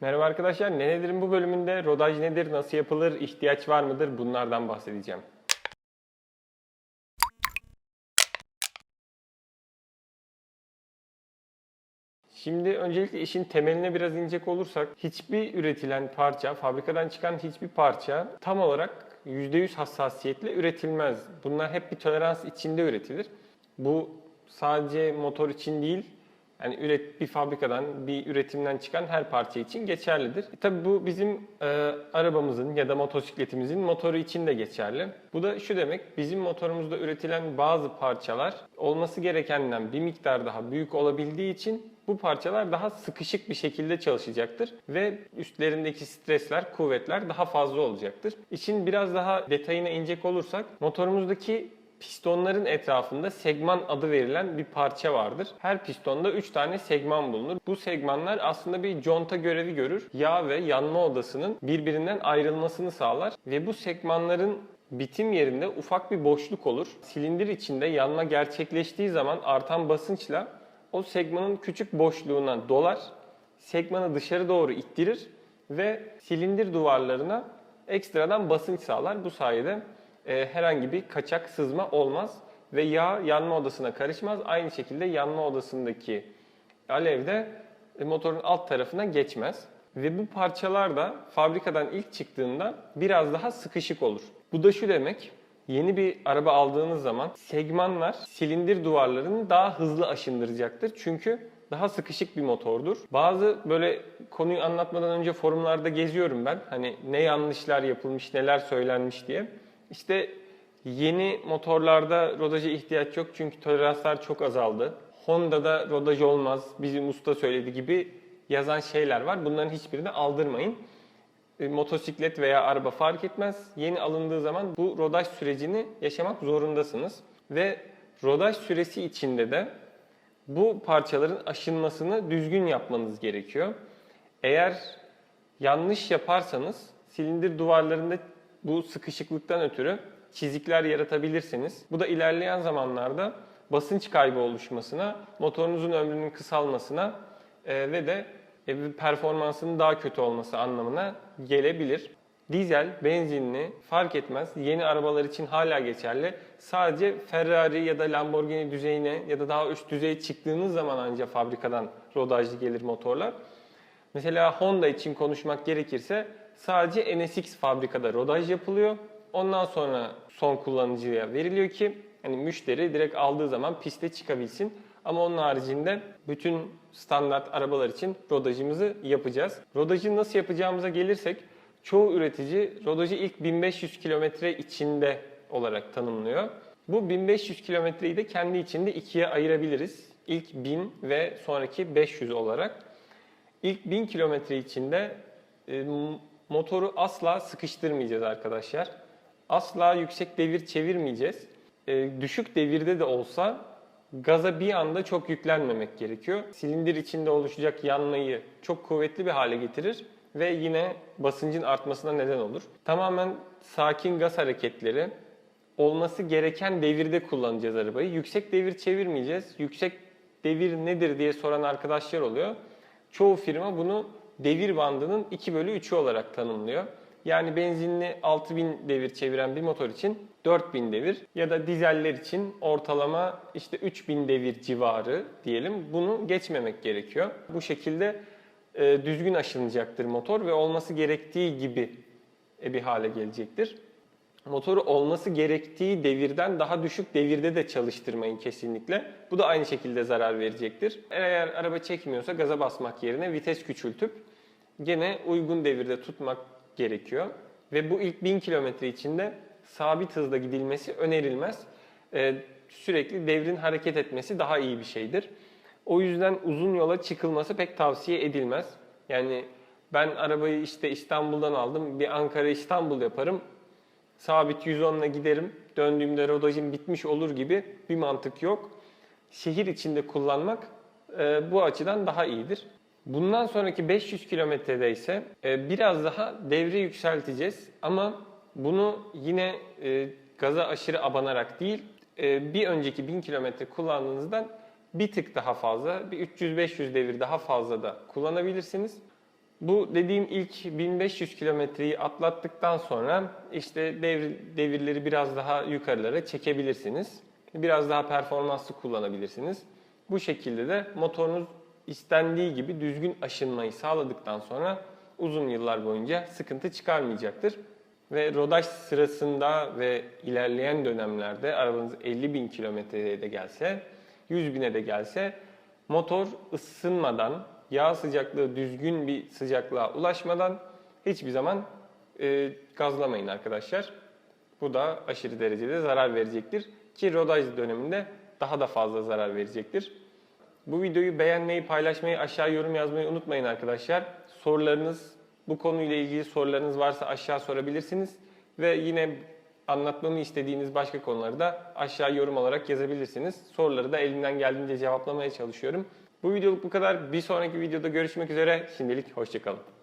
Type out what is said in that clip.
Merhaba arkadaşlar, Ne Nedir'in bu bölümünde rodaj nedir, nasıl yapılır, ihtiyaç var mıdır bunlardan bahsedeceğim. Şimdi öncelikle işin temeline biraz inecek olursak hiçbir üretilen parça, fabrikadan çıkan hiçbir parça tam olarak %100 hassasiyetle üretilmez. Bunlar hep bir tolerans içinde üretilir. Bu sadece motor için değil, yani üret bir fabrikadan, bir üretimden çıkan her parça için geçerlidir. E, tabii bu bizim e, arabamızın ya da motosikletimizin motoru için de geçerli. Bu da şu demek, bizim motorumuzda üretilen bazı parçalar olması gerekenden bir miktar daha büyük olabildiği için bu parçalar daha sıkışık bir şekilde çalışacaktır ve üstlerindeki stresler, kuvvetler daha fazla olacaktır. İşin biraz daha detayına inecek olursak motorumuzdaki Pistonların etrafında segman adı verilen bir parça vardır. Her pistonda 3 tane segman bulunur. Bu segmanlar aslında bir conta görevi görür. Yağ ve yanma odasının birbirinden ayrılmasını sağlar ve bu segmanların bitim yerinde ufak bir boşluk olur. Silindir içinde yanma gerçekleştiği zaman artan basınçla o segmanın küçük boşluğuna dolar, segmanı dışarı doğru ittirir ve silindir duvarlarına ekstradan basınç sağlar. Bu sayede e, herhangi bir kaçak sızma olmaz ve yağ yanma odasına karışmaz. Aynı şekilde yanma odasındaki alev de e, motorun alt tarafına geçmez. Ve bu parçalar da fabrikadan ilk çıktığında biraz daha sıkışık olur. Bu da şu demek, yeni bir araba aldığınız zaman segmanlar silindir duvarlarını daha hızlı aşındıracaktır. Çünkü daha sıkışık bir motordur. Bazı böyle konuyu anlatmadan önce forumlarda geziyorum ben. Hani ne yanlışlar yapılmış, neler söylenmiş diye. İşte yeni motorlarda rodaja ihtiyaç yok çünkü toleranslar çok azaldı. Honda'da rodaj olmaz, bizim usta söyledi gibi yazan şeyler var. Bunların hiçbirini aldırmayın. E, motosiklet veya araba fark etmez. Yeni alındığı zaman bu rodaj sürecini yaşamak zorundasınız. Ve rodaj süresi içinde de bu parçaların aşınmasını düzgün yapmanız gerekiyor. Eğer yanlış yaparsanız silindir duvarlarında bu sıkışıklıktan ötürü çizikler yaratabilirsiniz. Bu da ilerleyen zamanlarda basınç kaybı oluşmasına, motorunuzun ömrünün kısalmasına e, ve de e, performansının daha kötü olması anlamına gelebilir. Dizel, benzinli fark etmez. Yeni arabalar için hala geçerli. Sadece Ferrari ya da Lamborghini düzeyine ya da daha üst düzeye çıktığınız zaman ancak fabrikadan rodajlı gelir motorlar. Mesela Honda için konuşmak gerekirse sadece NSX fabrikada rodaj yapılıyor. Ondan sonra son kullanıcıya veriliyor ki hani müşteri direkt aldığı zaman piste çıkabilsin. Ama onun haricinde bütün standart arabalar için rodajımızı yapacağız. Rodajı nasıl yapacağımıza gelirsek çoğu üretici rodajı ilk 1500 kilometre içinde olarak tanımlıyor. Bu 1500 kilometreyi de kendi içinde ikiye ayırabiliriz. İlk 1000 ve sonraki 500 olarak. İlk 1000 kilometre içinde e, motoru asla sıkıştırmayacağız arkadaşlar. Asla yüksek devir çevirmeyeceğiz. E, düşük devirde de olsa gaza bir anda çok yüklenmemek gerekiyor. Silindir içinde oluşacak yanmayı çok kuvvetli bir hale getirir ve yine basıncın artmasına neden olur. Tamamen sakin gaz hareketleri olması gereken devirde kullanacağız arabayı. Yüksek devir çevirmeyeceğiz. Yüksek devir nedir diye soran arkadaşlar oluyor. Çoğu firma bunu devir bandının 2 bölü 3'ü olarak tanımlıyor. Yani benzinli 6000 devir çeviren bir motor için 4000 devir ya da dizeller için ortalama işte 3000 devir civarı diyelim. Bunu geçmemek gerekiyor. Bu şekilde e, düzgün aşınacaktır motor ve olması gerektiği gibi e, bir hale gelecektir. Motoru olması gerektiği devirden daha düşük devirde de çalıştırmayın kesinlikle. Bu da aynı şekilde zarar verecektir. Eğer araba çekmiyorsa gaza basmak yerine vites küçültüp gene uygun devirde tutmak gerekiyor. Ve bu ilk 1000 kilometre içinde sabit hızda gidilmesi önerilmez. Ee, sürekli devrin hareket etmesi daha iyi bir şeydir. O yüzden uzun yola çıkılması pek tavsiye edilmez. Yani ben arabayı işte İstanbul'dan aldım, bir Ankara-İstanbul yaparım. Sabit 110 ile giderim, döndüğümde rodajım bitmiş olur gibi bir mantık yok. Şehir içinde kullanmak e, bu açıdan daha iyidir. Bundan sonraki 500 kilometrede ise e, biraz daha devri yükselteceğiz ama bunu yine e, gaza aşırı abanarak değil e, bir önceki 1000 kilometre kullandığınızdan bir tık daha fazla, bir 300-500 devir daha fazla da kullanabilirsiniz. Bu dediğim ilk 1500 kilometreyi atlattıktan sonra işte devir, devirleri biraz daha yukarılara çekebilirsiniz. Biraz daha performanslı kullanabilirsiniz. Bu şekilde de motorunuz istendiği gibi düzgün aşınmayı sağladıktan sonra uzun yıllar boyunca sıkıntı çıkarmayacaktır. Ve rodaj sırasında ve ilerleyen dönemlerde arabanız 50 bin kilometreye de gelse, 100 bine de gelse motor ısınmadan, yağ sıcaklığı düzgün bir sıcaklığa ulaşmadan hiçbir zaman e, gazlamayın arkadaşlar. Bu da aşırı derecede zarar verecektir. Ki rodaj döneminde daha da fazla zarar verecektir. Bu videoyu beğenmeyi, paylaşmayı, aşağı yorum yazmayı unutmayın arkadaşlar. Sorularınız, bu konuyla ilgili sorularınız varsa aşağı sorabilirsiniz. Ve yine anlatmamı istediğiniz başka konuları da aşağı yorum olarak yazabilirsiniz. Soruları da elimden geldiğince cevaplamaya çalışıyorum. Bu videoluk bu kadar. Bir sonraki videoda görüşmek üzere. Şimdilik hoşçakalın.